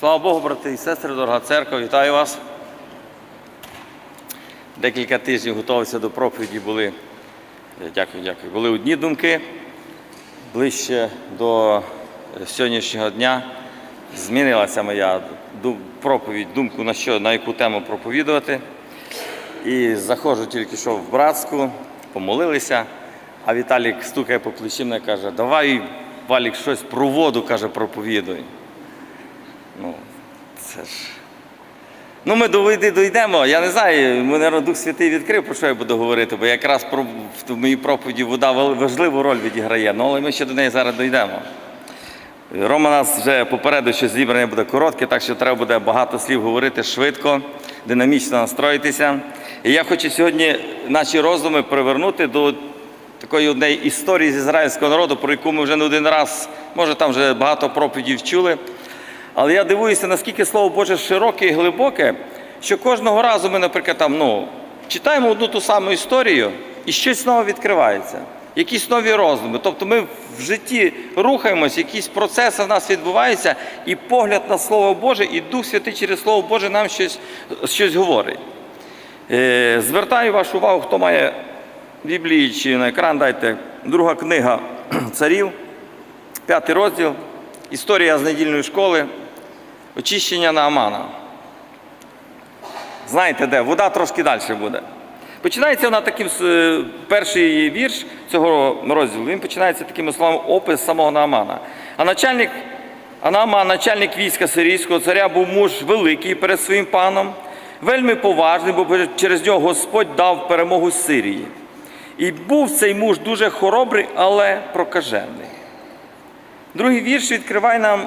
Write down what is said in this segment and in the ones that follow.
Слава Богу, брати і сестри, дорога церква, вітаю вас. Декілька тижнів готувався до проповіді, були, е, дякую, дякую, були одні думки. Ближче до сьогоднішнього дня змінилася моя проповідь, думку на що, на яку тему проповідувати. І заходжу тільки що в братську, помолилися, а Віталік стукає по плечі мене каже, давай, Валік, щось про воду, каже, проповідуй. Ну, це ж. Ну, ми до води дійдемо. Я не знаю, мене Дух Святий відкрив, про що я буду говорити, бо якраз про, в моїй проповіді вода важливу роль відіграє. Ну, але ми ще до неї зараз дійдемо. Рома нас вже попередив, що зібрання буде коротке, так що треба буде багато слів говорити швидко, динамічно настроїтися. І я хочу сьогодні наші роздуми привернути до такої однієї історії з ізраїльського народу, про яку ми вже не один раз, може, там вже багато проповідів чули. Але я дивуюся, наскільки Слово Боже широке і глибоке, що кожного разу ми, наприклад, там, ну, читаємо одну ту саму історію і щось нове відкривається, якісь нові роздуми. Тобто ми в житті рухаємось, якісь процеси в нас відбуваються, і погляд на Слово Боже, і Дух Святий через Слово Боже нам щось, щось говорить. Е, Звертаю вашу увагу, хто має Біблії чи на екран дайте. Друга книга царів, п'ятий розділ, історія з недільної школи, очищення Наамана. Знаєте де? Вода трошки далі буде. Починається вона таким е, перший вірш цього розділу. Він починається такими словами опис самого Наамана. А начальник а Нааман, начальник війська сирійського царя, був муж великий перед своїм паном, вельми поважний, бо через нього Господь дав перемогу Сирії. І був цей муж дуже хоробрий, але прокажений. Другий вірш відкриває нам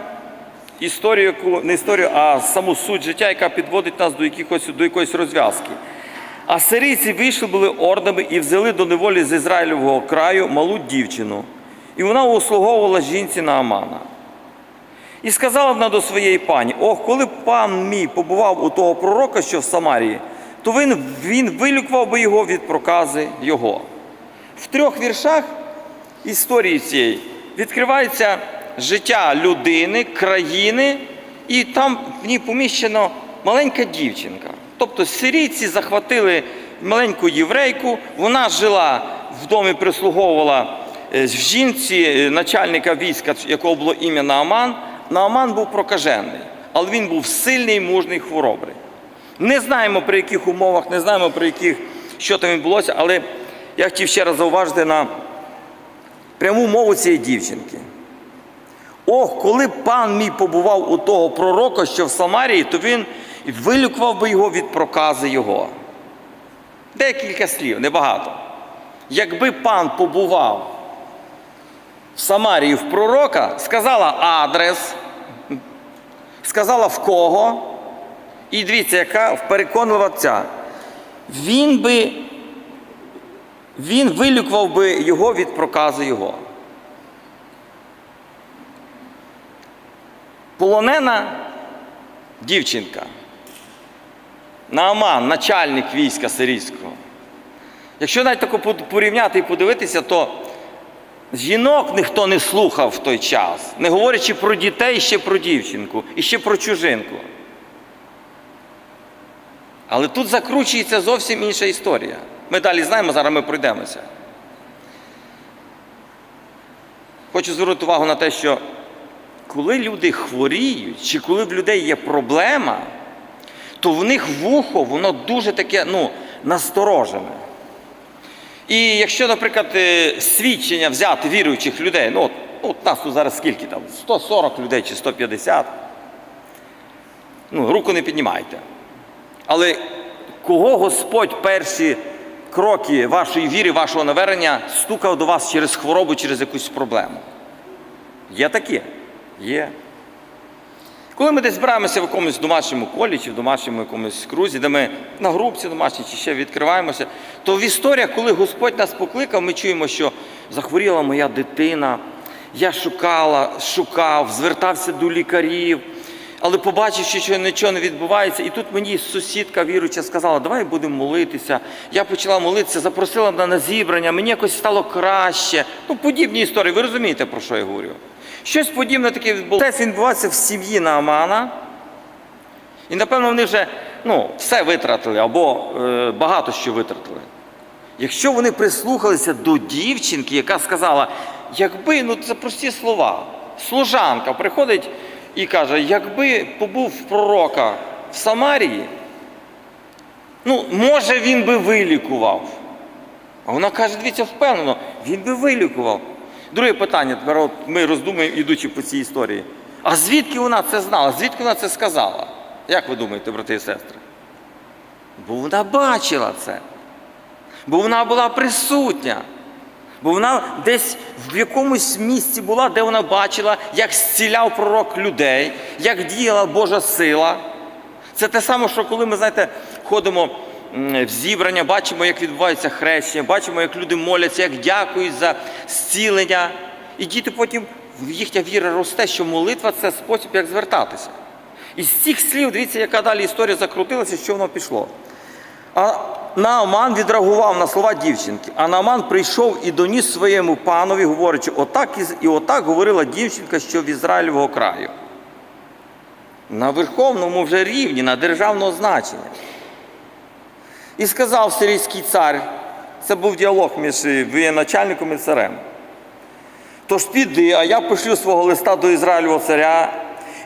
історію, не історію, а саму суть життя, яка підводить нас до якихось, до якоїсь розв'язки. А сирійці вийшли були ордами і взяли до неволі з Ізраїльового краю малу дівчину, і вона услуговувала жінці Наамана. І сказала вона до своєї пані: Ох, коли б пан мій побував у того пророка, що в Самарії, то він, він вилікував би його від прокази його. В трьох віршах історії цієї відкривається життя людини, країни, і там в ній поміщено маленька дівчинка. Тобто сирійці захватили маленьку єврейку, вона жила в домі, прислуговувала е, жінці е, начальника війська, якого було ім'я Нааман. Нааман був прокажений, але він був сильний, мужний, хворобрий. Не знаємо при яких умовах, не знаємо при яких, що там відбулося, але я хотів ще раз зауважити на пряму мову цієї дівчинки. Ох, коли б пан мій побував у того пророка, що в Самарії, то він вилікував би його від прокази його. Декілька слів, небагато. Якби пан побував в Самарії в пророка, сказала адрес, сказала в кого, і дивіться, яка переконлива ця. Він би, він вилікував би його від проказу його. Полонена дівчинка. Нааман, начальник війська сирійського. Якщо навіть тако порівняти і подивитися, то жінок ніхто не слухав в той час, не говорячи про дітей, ще про дівчинку, і ще про чужинку. Але тут закручується зовсім інша історія. Ми далі знаємо, зараз ми пройдемося. Хочу звернути увагу на те, що коли люди хворіють, чи коли в людей є проблема, то в них вухо, воно дуже таке ну, насторожене. І якщо, наприклад, е, свідчення взяти віруючих людей, ну от, от нас тут зараз скільки там, 140 людей чи 150, ну, руку не піднімайте. Але кого Господь перші кроки вашої віри, вашого навернення стукав до вас через хворобу, через якусь проблему? Є такі? Є. Коли ми десь збираємося в якомусь домашньому колі чи в домашньому якомусь крузі, де ми на групці домашній чи ще відкриваємося, то в історіях, коли Господь нас покликав, ми чуємо, що захворіла моя дитина, я шукала, шукав, звертався до лікарів, але побачив, що нічого не відбувається. І тут мені сусідка віруюча сказала, давай будемо молитися. Я почала молитися, запросила мене на зібрання, мені якось стало краще. Ну, подібні історії, ви розумієте, про що я говорю? Щось подібне таке відбулося. Процес відбувався в сім'ї Наамана, І напевно вони вже ну, все витратили або е, багато що витратили. Якщо вони прислухалися до дівчинки, яка сказала, якби, ну це прості слова, служанка приходить і каже, якби побув пророка в Самарії, ну, може він би вилікував. А вона каже, дивіться, впевнено, він би вилікував. Друге питання, тепер ми роздумуємо, ідучи по цій історії. А звідки вона це знала? Звідки вона це сказала? Як ви думаєте, брати і сестри? Бо вона бачила це. Бо вона була присутня. Бо вона десь в якомусь місці була, де вона бачила, як зціляв пророк людей, як діяла Божа сила. Це те саме, що коли ми, знаєте, ходимо в зібрання, бачимо, як відбувається хрещення, бачимо, як люди моляться, як дякують за зцілення. І діти потім їхня віра росте, що молитва це спосіб, як звертатися. І з цих слів, дивіться, яка далі історія закрутилася, що воно пішло. А Нааман відреагував на слова дівчинки. А Нааман прийшов і доніс своєму панові, говорячи, отак і, отак говорила дівчинка, що в Ізраїльового краю. На верховному вже рівні, на державного значення. І сказав сирійський цар, це був діалог між воєначальником і царем. Тож піди, а я пошлю свого листа до Ізраїльового царя.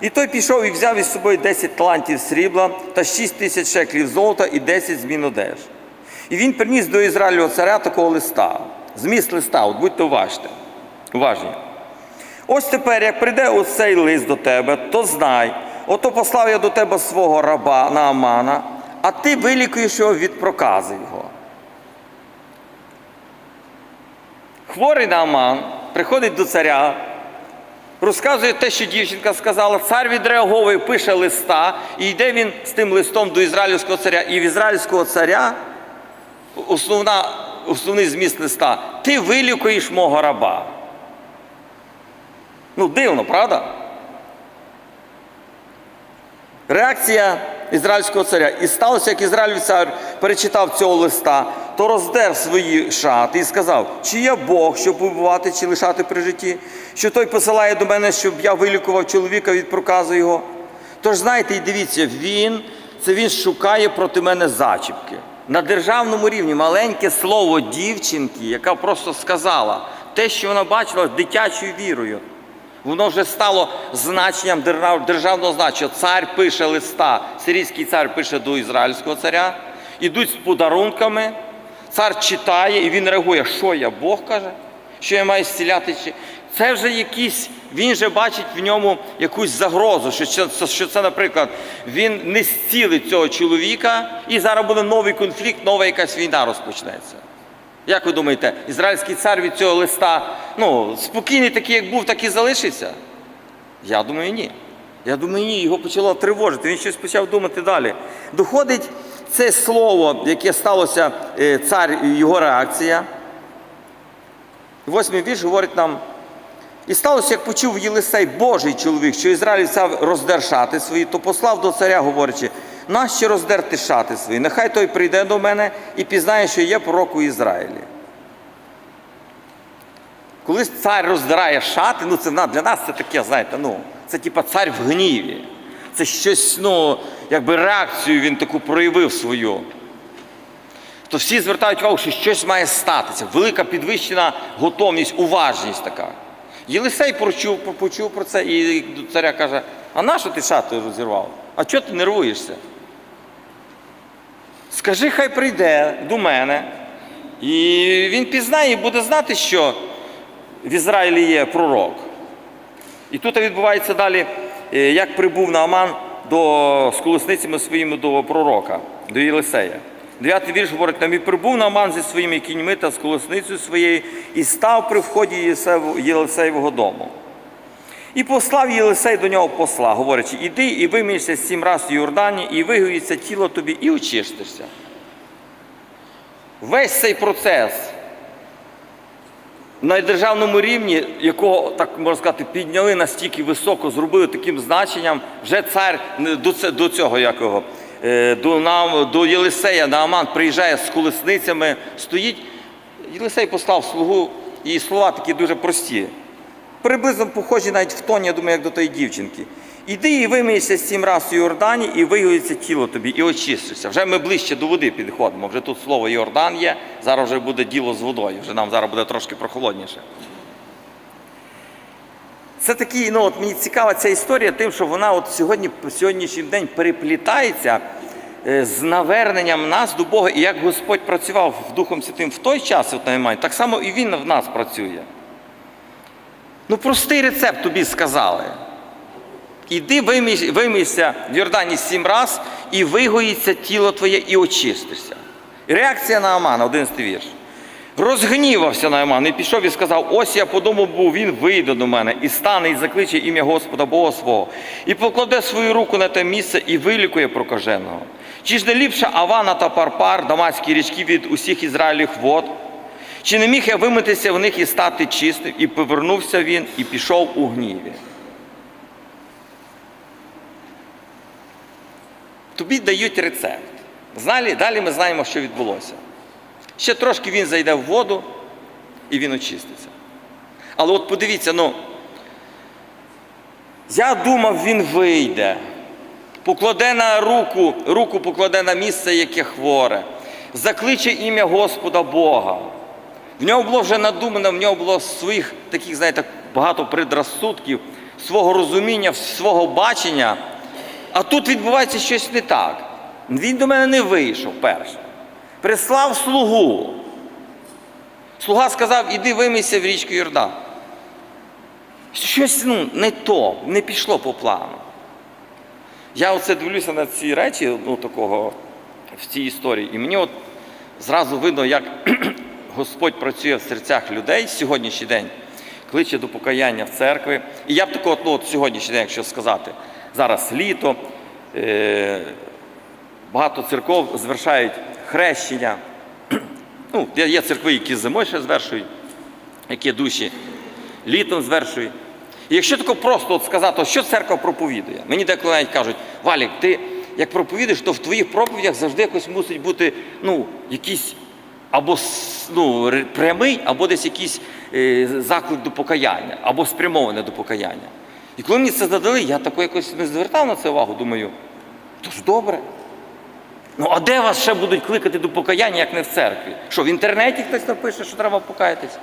І той пішов і взяв із собою 10 талантів срібла та 6 тисяч шеклів золота і 10 змін одеж. І він приніс до Ізраїльового царя такого листа. Зміст листа, от будьте уважні. уважні. Ось тепер, як прийде оцей лист до тебе, то знай, ото послав я до тебе свого раба Наамана, а ти вилікуєш його від прокази його. Хворий Нааман приходить до царя, розказує те, що дівчинка сказала. Цар відреаговує, пише листа, і йде він з тим листом до ізраїльського царя. І в ізраїльського царя основна, основний зміст листа ти вилікуєш мого раба. Ну, дивно, правда? Реакція ізраїльського царя. І сталося, як Ізраїль цар перечитав цього листа, то роздер свої шати і сказав, чи я Бог, щоб убивати чи лишати при житті, що той посилає до мене, щоб я вилікував чоловіка від проказу його. Тож знаєте, і дивіться, він це він шукає проти мене зачіпки. На державному рівні маленьке слово дівчинки, яка просто сказала те, що вона бачила дитячою вірою. Воно вже стало значенням державного значення. Цар пише листа, сирійський цар пише до ізраїльського царя, ідуть з подарунками, цар читає і він реагує, що я Бог каже, що я маю зціляти. Це вже якийсь, він же бачить в ньому якусь загрозу, що це, що це, наприклад, він не зцілить цього чоловіка, і зараз буде новий конфлікт, нова якась війна розпочнеться. Як ви думаєте, ізраїльський цар від цього листа ну, спокійний такий, як був, так і залишиться? Я думаю, ні. Я думаю, ні, його почало тривожити. Він щось почав думати далі. Доходить це слово, яке сталося е, цар, і його реакція. Восьмий вірш говорить нам. І сталося, як почув Єлисей, Божий чоловік, що Ізраїль став роздер шати свої, то послав до царя, говорячи, нащо роздерти шати свої? Нехай той прийде до мене і пізнає, що є пророк у Ізраїлі. Коли цар роздирає шати, ну це для нас це таке, знаєте, ну, це типа цар в гніві. Це щось, ну, якби реакцію він таку проявив свою. То всі звертають увагу, що щось має статися. Велика підвищена готовність, уважність така. Єлисей почув, почув про це і до царя каже: а нащо ти шати розірвав? А чого ти нервуєшся? Скажи, хай прийде до мене, і він пізнає і буде знати, що в Ізраїлі є пророк. І тут відбувається далі, е, як прибув Нааман до, з колесницями своїми до пророка, до Єлисея. Дев'ятий вірш говорить нам, і прибув Нааман зі своїми кіньми та з колесницею своєю і став при вході Єлисеєвого- дому. І послав Єлисей до нього посла, говорячи, іди і вимійся сім раз в Йордані, і вигоїться тіло тобі, і очистишся. Весь цей процес на державному рівні, якого, так можна сказати, підняли настільки високо, зробили таким значенням, вже цар до, до цього якого, е, до, нам, до Єлисея Нааман приїжджає з колесницями, стоїть. Єлисей послав слугу, і слова такі дуже прості. Приблизно похожі навіть в тоні, я думаю, як до тої дівчинки. Іди і вимийся сім раз у Йордані, і вигоїться тіло тобі, і очистишся. Вже ми ближче до води підходимо. Вже тут слово Йордан є, зараз вже буде діло з водою, вже нам зараз буде трошки прохолодніше. Це такий, ну от мені цікава ця історія тим, що вона от сьогодні, сьогоднішній день переплітається е, з наверненням нас до Бога, і як Господь працював в Духом Святим в той час, от Наймань, так само і Він в нас працює. Ну, простий рецепт тобі сказали. Іди вимийся в Йордані сім раз, і вигоїться тіло твоє, і очистишся. Реакція на Амана, 11 вірш. Розгнівався на Аман і пішов і сказав: ось я подумав був, він вийде до мене і стане, і закличе ім'я Господа Бога свого, і покладе свою руку на те місце і вилікує прокаженого. Чи ж не ліпше Авана та Парпар, дамаські річки від усіх Ізраїлів вод? Чи не міг я вимитися в них і стати чистим? І повернувся він і пішов у гніві. Тобі дають рецепт. Далі, далі ми знаємо, що відбулося. Ще трошки він зайде в воду і він очиститься. Але от подивіться, ну, я думав, він вийде, покладе на руку, руку покладе на місце, яке хворе, закличе ім'я Господа Бога. В нього було вже надумано, в нього було своїх таких, знаєте, багато предразсудків, свого розуміння, свого бачення. А тут відбувається щось не так. Він до мене не вийшов перше. Прислав слугу. Слуга сказав, іди вимийся в річку Йордан. Щось ну, не то, не пішло по плану. Я оце дивлюся на ці речі, ну, такого, в цій історії, і мені от зразу видно, як Господь працює в серцях людей сьогоднішній день, кличе до покаяння в церкви. І я б такого, ну, от сьогоднішній день, якщо сказати, зараз літо, е- багато церков звершають хрещення. Ну, є- церкви, які зимою ще звершують, які душі літом звершують. І якщо тако просто от сказати, що церква проповідує, мені деколи навіть кажуть, Валік, ти як проповідуєш, то в твоїх проповідях завжди якось мусить бути ну, якийсь або ну, прямий, або десь якийсь е, заклик до покаяння, або спрямоване до покаяння. І коли мені це задали, я тако якось не звертав на це увагу, думаю, то ж добре. Ну а де вас ще будуть кликати до покаяння, як не в церкві? Що, в інтернеті хтось напише, що треба покаятись?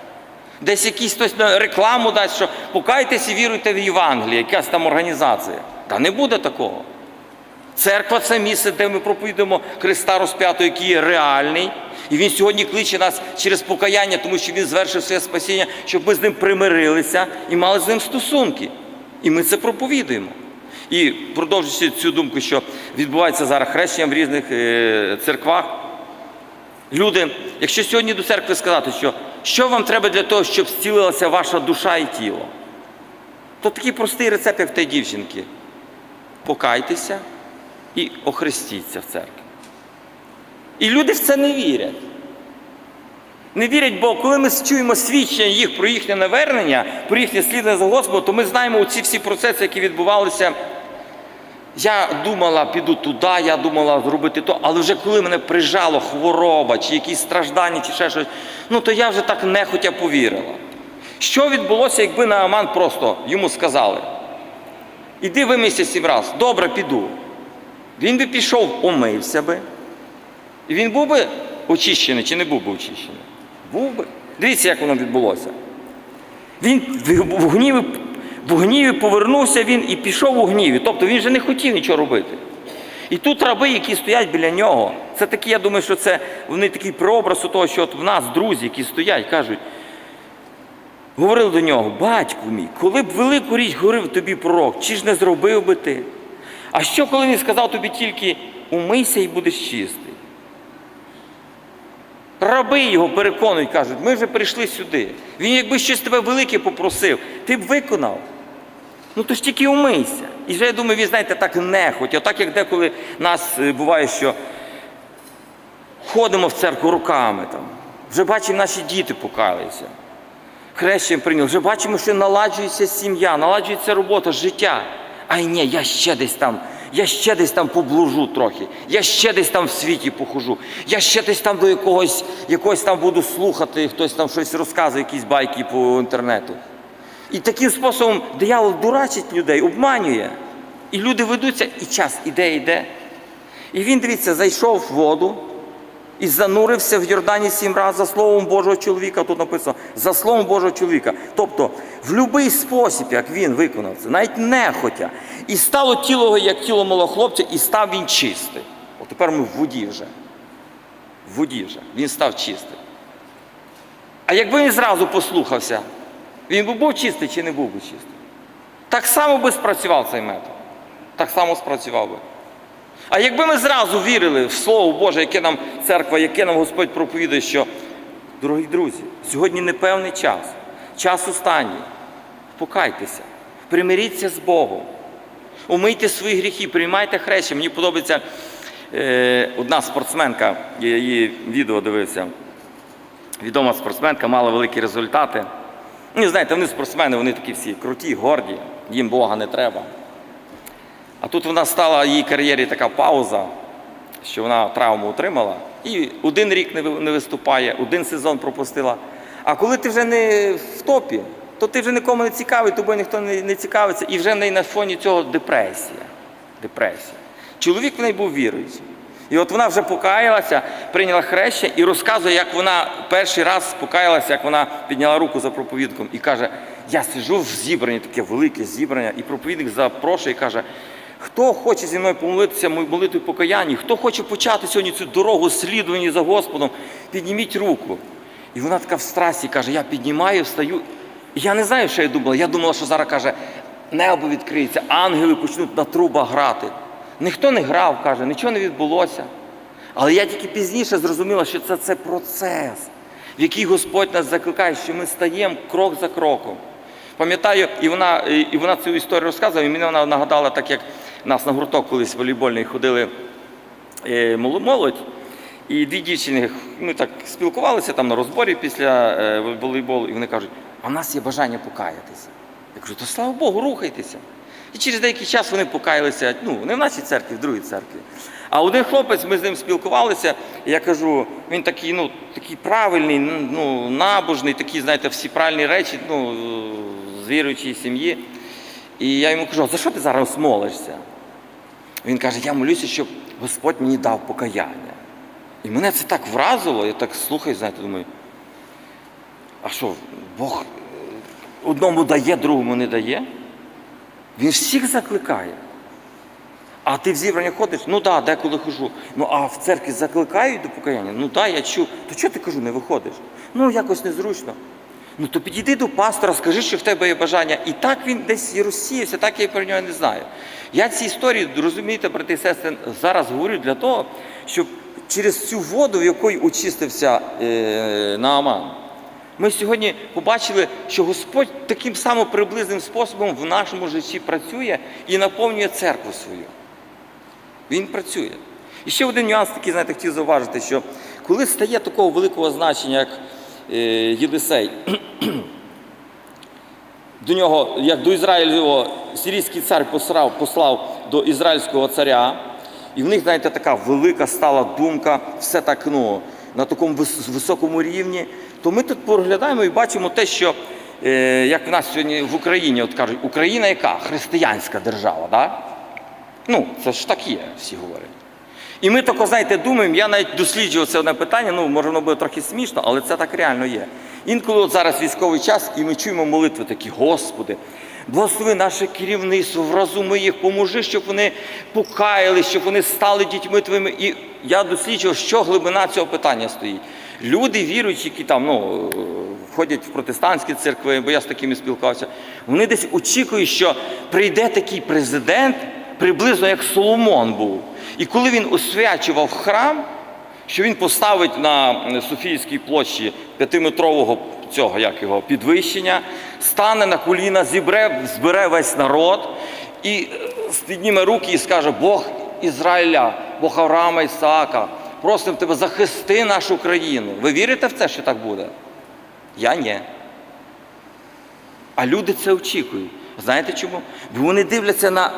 Десь якийсь хтось рекламу дасть, що покайтесь і віруйте в Євангеліє, якась там організація. Та не буде такого. Церква це місце, де ми проповідуємо Христа розп'ятого, який є реальний. І Він сьогодні кличе нас через покаяння, тому що Він звершив своє спасіння, щоб ми з ним примирилися і мали з ним стосунки. І ми це проповідуємо. І продовжуючи цю думку, що відбувається зараз хрещення в різних е, церквах. Люди, якщо сьогодні до церкви сказати, що що вам треба для того, щоб зцілилася ваша душа і тіло, то такий простий рецепт, як в тієї дівчинки. Покайтеся і охрестіться в церкві. І люди в це не вірять. Не вірять, бо коли ми чуємо свідчення їх про їхнє навернення, про їхнє слідне за Господом, то ми знаємо ці всі процеси, які відбувалися. Я думала, піду туди, я думала зробити то, але вже коли мене прижало хвороба, чи якісь страждання, чи ще щось, ну то я вже так нехотя повірила. Що відбулося, якби Нааман просто йому сказали: іди вимийся сім раз, добре піду. Він би пішов, омився би. І він був би очищений чи не був би очищений? Був би. Дивіться, як воно відбулося. Він в- гніві, в гніві повернувся він і пішов у гніві. Тобто він же не хотів нічого робити. І тут раби, які стоять біля нього, це такі, я думаю, що це вони такий прообраз у того, що от в нас друзі, які стоять, кажуть, говорили до нього, батьку мій, коли б велику річ говорив тобі пророк, чи ж не зробив би ти? А що, коли він сказав тобі тільки умийся і будеш чистий? Раби його переконують, кажуть, ми вже прийшли сюди. Він якби щось тебе велике попросив, ти б виконав. Ну то ж тільки умийся. І вже я думаю, він, знаєте, так нехотя, так як деколи нас е, буває, що ходимо в церкву руками там. Вже бачимо, наші діти покаялися. Хрещення прийняли, вже бачимо, що наладжується сім'я, наладжується робота, життя. Ай ні, я ще десь там, я ще десь там поблужу трохи, я ще десь там в світі похожу, я ще десь там до якогось, якогось там буду слухати, хтось там щось розказує, якісь байки по інтернету. І таким способом диявол дурачить людей, обманює. І люди ведуться, і час іде, іде. І він, дивіться, зайшов в воду і занурився в Йордані сім разів за словом Божого чоловіка. Тут написано за словом Божого чоловіка. Тобто, в будь-який спосіб, як він виконав це, навіть нехотя. І стало тіло як тіло малого хлопця, і став він чистий. От тепер ми в воді вже. В воді вже. Він став чистий. А якби він зразу послухався, він би був чистий чи не був би чистий? Так само би спрацював цей метод. Так само спрацював би. А якби ми зразу вірили в Слово Боже, яке нам церква, яке нам Господь проповідує, що, дорогі друзі, сьогодні непевний час, час останній. Покайтеся, примиріться з Богом, умийте свої гріхи, приймайте хрещення. Мені подобається е, одна спортсменка, я її відео дивився. Відома спортсменка, мала великі результати. Ну, знаєте, вони спортсмени, вони такі всі круті, горді, їм Бога не треба. А тут вона стала в її кар'єрі така пауза, що вона травму отримала, і один рік не виступає, один сезон пропустила. А коли ти вже не в топі, то ти вже нікому не цікавий, тобою ніхто не, цікавиться, і вже в неї на фоні цього депресія. Депресія. Чоловік в неї був віруючий. І от вона вже покаялася, прийняла хрещення і розказує, як вона перший раз покаялася, як вона підняла руку за проповідником і каже: Я сиджу в зібранні, таке велике зібрання, і проповідник запрошує і каже: хто хоче зі мною помолитися молитву покаяння, хто хоче почати сьогодні цю дорогу слідування за Господом, підніміть руку. І вона така в страсі каже: Я піднімаю, встаю. І я не знаю, що я думала. Я думала, що зараз каже, небо відкриється, ангели почнуть на трубах грати. Ніхто не грав, каже, нічого не відбулося. Але я тільки пізніше зрозуміла, що це, це процес, в який Господь нас закликає, що ми стаємо крок за кроком. Пам'ятаю, і вона, і вона цю історію розказувала, і мені вона нагадала, так як нас на гурток колись волейбольний ходили е, молодь. І дві дівчини, ми так спілкувалися там на розборі після е, волейболу, і вони кажуть, а в нас є бажання покаятися. Я кажу, то слава Богу, рухайтеся. І через деякий час вони покаялися, ну, не в нашій церкві, в другій церкві. А один хлопець, ми з ним спілкувалися, і я кажу, він такий, ну, такий правильний, ну, набожний, такий, знаєте, всі правильні речі, ну, з віруючої сім'ї. І я йому кажу, за що ти зараз молишся? Він каже, я молюся, щоб Господь мені дав покаяння. І мене це так вразило, я так слухаю, знаєте, думаю, а що, Бог одному дає, другому не дає? Він всіх закликає. А ти в зібрання ходиш? Ну так, да, деколи хожу. Ну а в церкві закликають до покаяння? Ну так, я чув. То чого ти кажу, не виходиш? Ну, якось незручно. Ну то підійди до пастора, скажи, що в тебе є бажання. І так він десь розсіявся, так я про нього не знаю. Я ці історії, розумієте, брати і сестри, зараз говорю для того, щоб через цю воду, в якої очистився е, Нааман, ми сьогодні побачили, що Господь таким самим приблизним способом в нашому житті працює і наповнює церкву свою. Він працює. І ще один нюанс такий, знаєте, хотів зауважити, що коли стає такого великого значення, як Єлисей, до нього, як до Ізраїлю, сирійський цар послав, послав до ізраїльського царя, і в них, знаєте, така велика стала думка, все так ну, на такому високому рівні, то ми тут поглядаємо і бачимо те, що е, як в нас сьогодні в Україні, от кажуть, Україна яка? Християнська держава, да? Ну, це ж так є, всі говорять. І ми тако, знаєте, думаємо, я навіть досліджував це одне питання, ну, може, воно буде трохи смішно, але це так реально є. Інколи от зараз військовий час, і ми чуємо молитви такі, Господи, благослови наше керівництво, вразуми їх, поможи, щоб вони покаялись, щоб вони стали дітьми твоїми. І я досліджував, що глибина цього питання стоїть. Люди віруючі, які там ну, входять в протестантські церкви, бо я з такими спілкувався, вони десь очікують, що прийде такий президент, приблизно як Соломон був. І коли він освячував храм, що він поставить на Софійській площі п'ятиметрового цього, як його, підвищення, стане на коліна, зібре, збере весь народ і е, підніме руки і скаже: Бог Ізраїля, Бог Авраама Ісаака, просимо тебе, захисти нашу країну. Ви вірите в це, що так буде? Я ні. А люди це очікують. Знаєте чому? Бо вони дивляться на,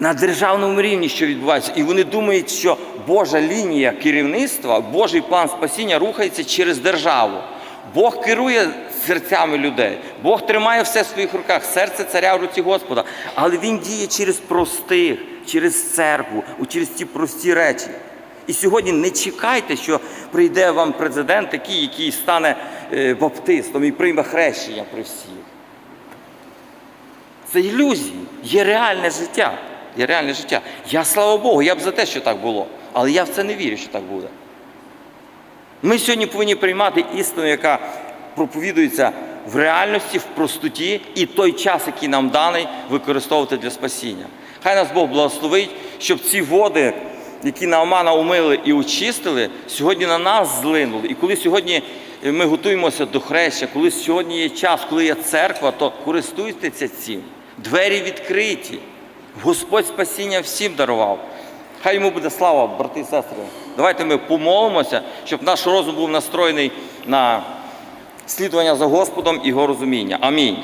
на державному рівні, що відбувається, і вони думають, що Божа лінія керівництва, Божий план спасіння рухається через державу. Бог керує серцями людей. Бог тримає все в своїх руках, серце царя в руці Господа. Але Він діє через простих, через церкву, через ці прості речі. І сьогодні не чекайте, що прийде вам президент такий, який стане е, баптистом і прийме хрещення при всіх. Це ілюзії, є реальне життя. Є реальне життя. Я слава Богу, я б за те, що так було. Але я в це не вірю, що так буде. Ми сьогодні повинні приймати істину, яка проповідується в реальності, в простоті, і той час, який нам даний, використовувати для спасіння. Хай нас Бог благословить, щоб ці води, які Наамана умили і очистили, сьогодні на нас злинули. І коли сьогодні ми готуємося до хреща, коли сьогодні є час, коли є церква, то користуйтеся цим. Двері відкриті. Господь спасіння всім дарував. Хай йому буде слава, брати і сестри. Давайте ми помолимося, щоб наш розум був настроєний на слідування за Господом і його розуміння. Амінь.